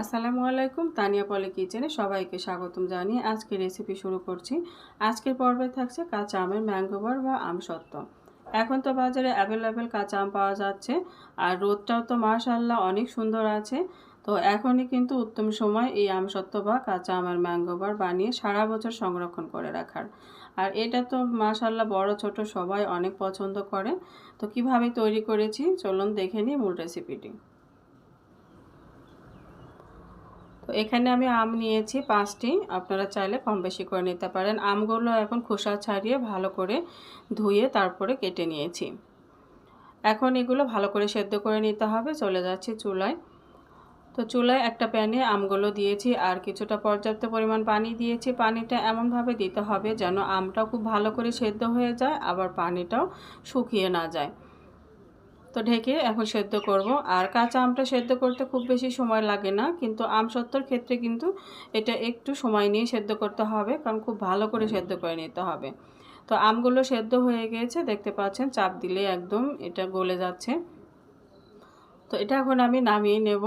আসসালামু আলাইকুম, তানিয়া পলি কিচেনে সবাইকে স্বাগতম জানিয়ে আজকে রেসিপি শুরু করছি। আজকের পর্বে থাকছে কাঁচা আমের ম্যাঙ্গোবার বা আমসত্ত্ব এখন তো বাজারে অ্যাভেলেবেল কাঁচা আম পাওয়া যাচ্ছে, আর রোদটাও তো মাশাল্লাহ অনেক সুন্দর আছে। তো এখনই কিন্তু উত্তম সময় এই আমসত্ত্ব বা কাঁচা আমের ম্যাঙ্গোবার বানিয়ে সারা বছর সংরক্ষণ করে রাখার। আর এটা তো মাশাল্লাহ বড় ছোট সবাই অনেক পছন্দ করে। তো কীভাবে তৈরি করেছি? চলুন দেখে নিই মূল রেসিপিটি তো এখানে আমি আম নিয়েছি পাঁচটি। আপনারা চাইলে কম বেশি করে নিতে পারেন। আমগুলো এখন খোসা ছাড়িয়ে ভালো করে ধুয়ে তারপরে কেটে নিয়েছি। এখন এগুলো ভালো করে সেদ্ধ করে নিতে হবে। চলে যাচ্ছি চুলায়। তো চুলায় একটা প্যানে আমগুলো দিয়েছি আর কিছুটা পর্যাপ্ত পরিমাণ পানি দিয়েছি। পানিটা এমনভাবে দিতে হবে যেন আমটাও খুব ভালো করে সেদ্ধ হয়ে যায়, আবার পানিটাও শুকিয়ে না যায়। তো ঢেকে এখন সেদ্ধ করব। আর কাঁচা আমটা সেদ্ধ করতে খুব বেশি সময় লাগে না, কিন্তু আম সত্তর ক্ষেত্রে কিন্তু এটা একটু সময় নিয়ে সেদ্ধ করতে হবে, কারণ খুব ভালো করে সেদ্ধ করে নিতে হবে। তো আমগুলো সেদ্ধ হয়ে গিয়েছে দেখতে পাচ্ছেন চাপ দিলে একদম এটা গলে যাচ্ছে। তো এটা এখন আমি নামিয়ে নেব।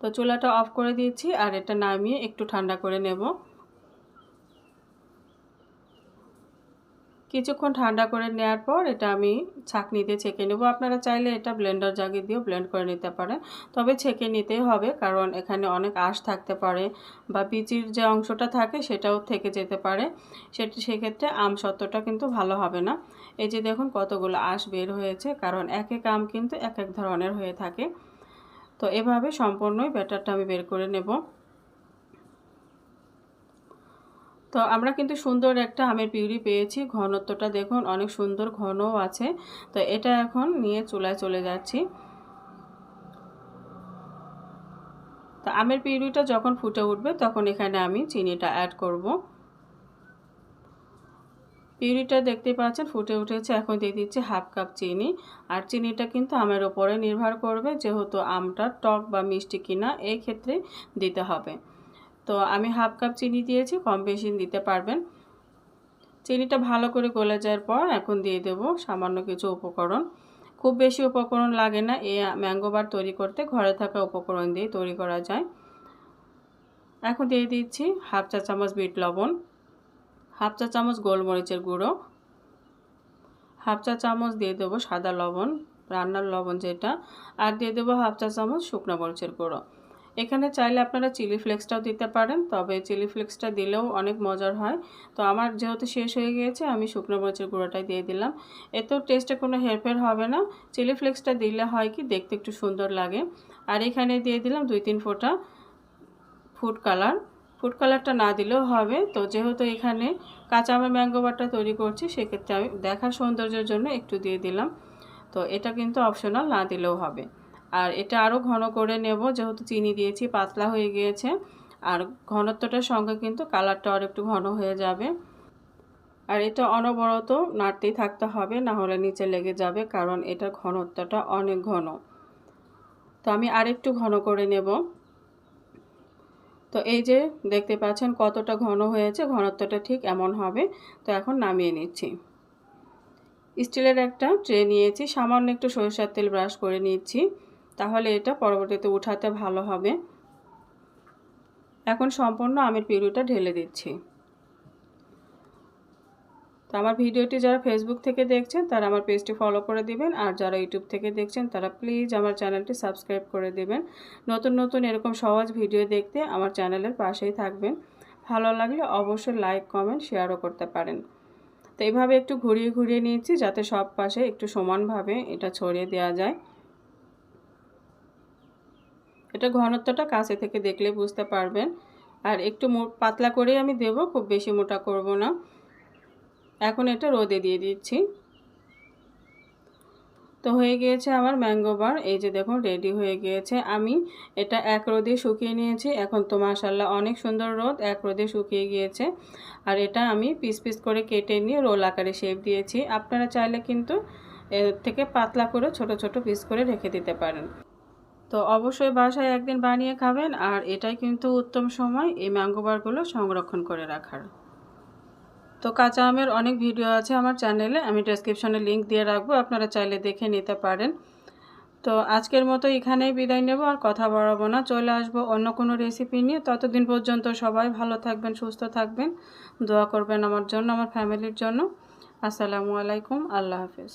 তো চুলাটা অফ করে দিয়েছি, আর এটা নামিয়ে একটু ঠান্ডা করে নেব। কিছুক্ষণ ঠান্ডা করে নেওয়ার পর এটা আমি ছাঁকনিতে ছেঁকে নেব। আপনারা চাইলে এটা ব্লেন্ডার জাগিয়ে দিয়েও ব্লেন্ড করে নিতে পারেন। তবে ছেঁকে নিতেই হবে, কারণ এখানে অনেক আঁশ থাকতে পারে বা পিচির যে অংশটা থাকে সেটাও থেকে যেতে পারে। সেটা, সেক্ষেত্রে আম সত্যটা কিন্তু ভালো হবে না। এই যে দেখুন কতগুলো আঁশ বের হয়েছে, কারণ এক এক আম কিন্তু এক এক ধরনের হয়ে থাকে। তো এভাবে সম্পূর্ণই ব্যাটারটা আমি বের করে নেব। তো আমরা কিন্তু সুন্দর একটা আমের পিউরি পেয়েছি। ঘনত্বটা দেখুন, অনেক সুন্দর ঘনও আছে। তো এটা এখন নিয়ে চুলায় চলে যাচ্ছি। তো আমের পিউরিটা যখন ফুটে উঠবে, তখন এখানে আমি চিনিটা অ্যাড করব। পিউরিটা দেখতে পাচ্ছেন, ফুটে উঠেছে। এখন দিয়ে দিচ্ছি হাফ কাপ চিনি। আর চিনিটা কিন্তু আমের ওপরে নির্ভর করবে, যেহেতু আমটা টক বা মিষ্টি কিনা, এই ক্ষেত্রে দিতে হবে। তো আমি হাফ কাপ চিনি দিয়েছি, কম বেশি দিতে পারবেন। চিনিটা ভালো করে গলে যাওয়ার পর এখন দিয়ে দেব সামান্য কিছু উপকরণ। খুব বেশি উপকরণ লাগে না, এই ম্যাঙ্গো বার তৈরি করতে ঘরে থাকা উপকরণ দিয়ে তৈরি করা যায়। এখন দিয়ে দিচ্ছি হাফ চা চামচ বিট লবণ, হাফ চা চামচ গোলমরিচের গুঁড়ো, হাফ চা চামচ দিয়ে দেবো সাদা লবণ, রান্নার লবণ যেটা, আর দিয়ে দেবো হাফ চা চামচ শুকনো মরিচের গুঁড়ো। এখানে চাইলে আপনারা চিলি ফ্লেক্সটাও দিতে পারেন, তবে চিলি ফ্লেক্সটা দিলেও অনেক মজার হয়। তো আমার যেহেতু শেষ হয়ে গিয়েছে, আমি শুকনো মরিচের গুঁড়োটাই দিয়ে দিলাম। এতেও টেস্টে কোনো হেরফের হবে না। চিলি ফ্লেক্সটা দিলে হয় কি, দেখতে একটু সুন্দর লাগে। আর এখানে দিয়ে দিলাম দুই তিন ফোঁটা ফুড কালার ফুড কালারটা না দিলেও হবে। তো যেহেতু এখানে কাঁচা আমের ম্যাঙ্গো বারটা তৈরি করছি, সেক্ষেত্রে আমি দেখার সৌন্দর্যের জন্য একটু দিয়ে দিলাম। তো এটা কিন্তু অপশনাল না দিলেও হবে। আর এটা আরও ঘন করে নেব, যেহেতু চিনি দিয়েছি, পাতলা হয়ে গিয়েছে। আর ঘনত্বটার সঙ্গে কিন্তু কালারটা আর একটু ঘন হয়ে যাবে। আর এটা অনবরত নাড়তেই থাকতে হবে, না হলে নিচে লেগে যাবে, কারণ এটা ঘনত্বটা অনেক ঘন। তো আমি আরেকটু ঘন করে নেব। তো এই যে দেখতে পাচ্ছেন কতটা ঘন হয়েছে, ঘনত্বটা ঠিক এমন হবে। তো এখন নামিয়ে নিচ্ছি। স্টিলের একটা ট্রে নিয়েছি, সামান্য একটু সরিষার তেল ব্রাশ করে নিচ্ছি। তাহলে এটা পরবর্তীতে উঠাতে ভালো হবে। এখন সম্পূর্ণ আমের পিউরিটা ঢেলে দিচ্ছি। তো আমার ভিডিওটি যারা ফেসবুক থেকে দেখছেন, তারা আমার পেজটি ফলো করে দিবেন, আর যারা ইউটিউব থেকে দেখছেন, তারা প্লিজ আমার চ্যানেলটি সাবস্ক্রাইব করে দেবেন। নতুন নতুন এরকম সহজ ভিডিও দেখতে আমার চ্যানেলের পাশেই থাকবেন। ভালো লাগলে অবশ্যই লাইক কমেন্ট শেয়ারও করতে পারেন। তো এইভাবে একটু ঘুরিয়ে ঘুরিয়ে নিয়েছি যাতে সব পাশে একটু সমানভাবে এটা ছড়িয়ে দেওয়া যায়। এটা ঘনত্বটা কাছে থেকে দেখলে বুঝতে পারবেন। আর একটু পাতলা করে আমি দেব, খুব বেশি মোটা করব না। এখন এটা রোদে দিয়ে দিচ্ছি। তো হয়ে গিয়েছে আমার ম্যাঙ্গো বার। এই যে দেখুন, রেডি হয়ে গিয়েছে। আমি এটা এক রোদে শুকিয়ে নিয়েছি। এখন তো মাসাল্লাহ অনেক সুন্দর রোদ, এক রোদে শুকিয়ে গিয়েছে। আর এটা আমি পিস পিস করে কেটে নিয়ে রোল আকারে শেপ দিয়েছি। আপনারা চাইলে কিন্তু এর থেকে পাতলা করে ছোট ছোট পিস করে রেখে দিতে পারেন। তো অবশ্যই বাসায় একদিন বানিয়ে খাবেন, আর এটাই কিন্তু উত্তম সময় এই ম্যাঙ্গোবারগুলো সংরক্ষণ করে রাখার। তো কাঁচা আমের অনেক ভিডিও আছে আমার চ্যানেলে আমি ডেসক্রিপশনে লিঙ্ক দিয়ে রাখব, আপনারা চাইলে দেখে নিতে পারেন। তো আজকের মতো এখানেই বিদায় নেব, আর কথা বাড়াবো না, চলে আসব অন্য কোনো রেসিপি নিয়ে। ততদিন পর্যন্ত সবাই ভালো থাকবেন, সুস্থ থাকবেন, দোয়া করবেন আমার জন্য, আমার ফ্যামিলির জন্য। আসসালামু আলাইকুম, আল্লাহ হাফিজ।